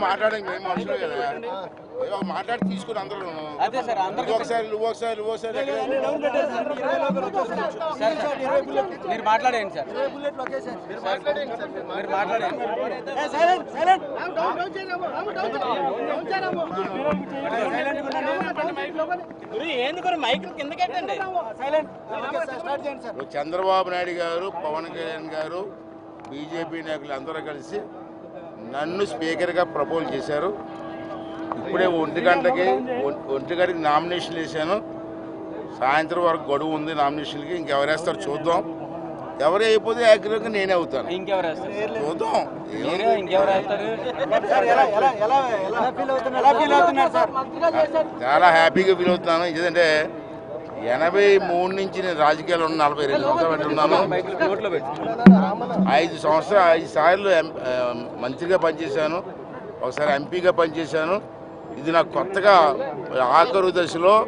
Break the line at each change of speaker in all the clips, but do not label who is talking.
మాట్లాడడానికి మేము మనుషులు కదా మాట్లాడి తీసుకుని అందరూ
అదే సార్ అందరూ
నువ్వు ఒకసారి నువ్వు ఒకసారి నువ్వు ఒకసారి
మీరు మాట్లాడేయండి సార్ మీరు మాట్లాడేయండి
ఎందుకు మైక్ కిందకెట్టండి
ఇప్పుడు చంద్రబాబు నాయుడు గారు పవన్ కళ్యాణ్ గారు బీజేపీ నాయకులు అందరూ కలిసి నన్ను స్పీకర్గా ప్రపోజ్ చేశారు. ఇప్పుడే ఒంటి గంటకి ఒంటి గంటకి నామినేషన్ వేసాను సాయంత్రం వరకు గడువు ఉంది నామినేషన్కి ఇంకెవరు వేస్తారో చూద్దాం. ఎవరు అయిపోతే యాక్టివ్గా నేనే అవుతాను.
ఇంకెవరు వేస్తారు?
చూద్దాం.
మీరే ఇంకెవరు వేస్తారు?
చాలా హ్యాపీగా ఫీల్ అవుతున్నాను. ఎందుకంటే ఎనభై మూడు నుంచి నేను రాజకీయాల్లో ఉన్న నలభై రెండు సంవత్సరాలు పెట్టున్నాను ఐదు సంవత్సరాలు ఐదు సార్లు ఎం- ఆ, మంత్రిగా పనిచేశాను. ఒకసారి ఎంపీగా పనిచేశాను. ఇది నాకు కొత్తగా ఆఖరు దశలో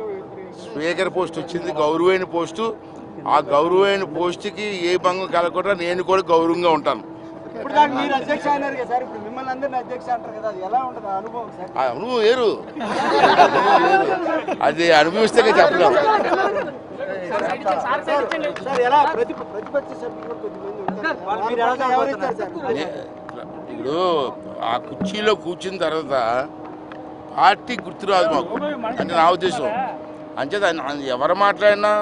స్పీకర్ పోస్ట్ వచ్చింది గౌరవైన పోస్టు. ఆ గౌరవైన పోస్టుకి ఏ భంగం కలగకుండా నేను కూడా గౌరవంగా ఉంటాను.
ఇప్పుడు దాకా మీరు అధ్యక్ష అన్నారు కదా సార్ ఇప్పుడు మిమ్మల్ని అందరినీ అధ్యక్ష అంటారు కదా అది ఎలా ఉంటుంది ఆ అనుభవం సార్?
ఆ అనుభవం వేరు. అది అనుభవిస్తే చెప్పలేము ఇప్పుడు ఆ కుర్చీలో కూర్చున్న తర్వాత పార్టీ గుర్తురాదు మాకు. అంటే నా ఉద్దేశం. అంచేత అన్- ఎవరు మాట్లాడినా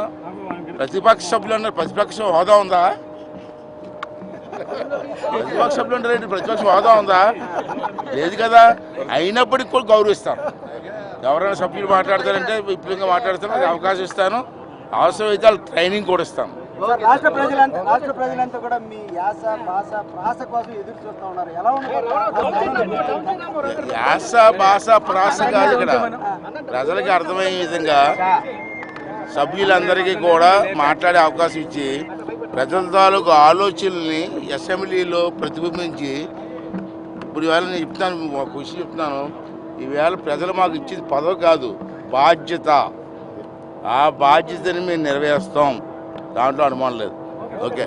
ప్రతిపక్ష సభ్యులు అన్నారు ప్రతిపక్ష హోదా ఉందా? ప్రతిపక్ష సభ్యులు అంటే ఏంటి? ప్రతిపక్ష హోదా ఉందా? లేదు కదా. అయినప్పటికీ కూడా గౌరవిస్తాను ఎవరైనా సభ్యులు మాట్లాడతారంటే విపులంగా మాట్లాడతాను అది అవకాశం ఇస్తాను. అవసరమైతే వాళ్ళకి ట్రైనింగ్ కూడా ఇస్తాను.
సార్ రాష్ట్ర ప్రజలంతా రాష్ట్ర ప్రజలంతా కూడా మీ యాస భాష ప్రాస కోసం ఎదురు చూస్తూ ఉన్నారు. ఎలా ఉన్నారు
యాస భాష ప్రాస కాదు ఇక్కడ. ప్రజలకు అర్థమయ్యే విధంగా సభ్యులందరికీ కూడా మాట్లాడే అవకాశం ఇచ్చి ప్రజల తాలూకు ఆలోచనల్ని అసెంబ్లీలో ప్రతిబింబించి ఇప్పుడు ఈవేళ నేను చెప్తాను ఒక విషయం చెప్తున్నాను ఈవేళ ప్రజలు మాకు ఇచ్చేది పదవి కాదు బాధ్యత. ఆ బాధ్యతని మేము నెరవేరుస్తాం. దాంట్లో అనుమానం లేదు. ఓకే.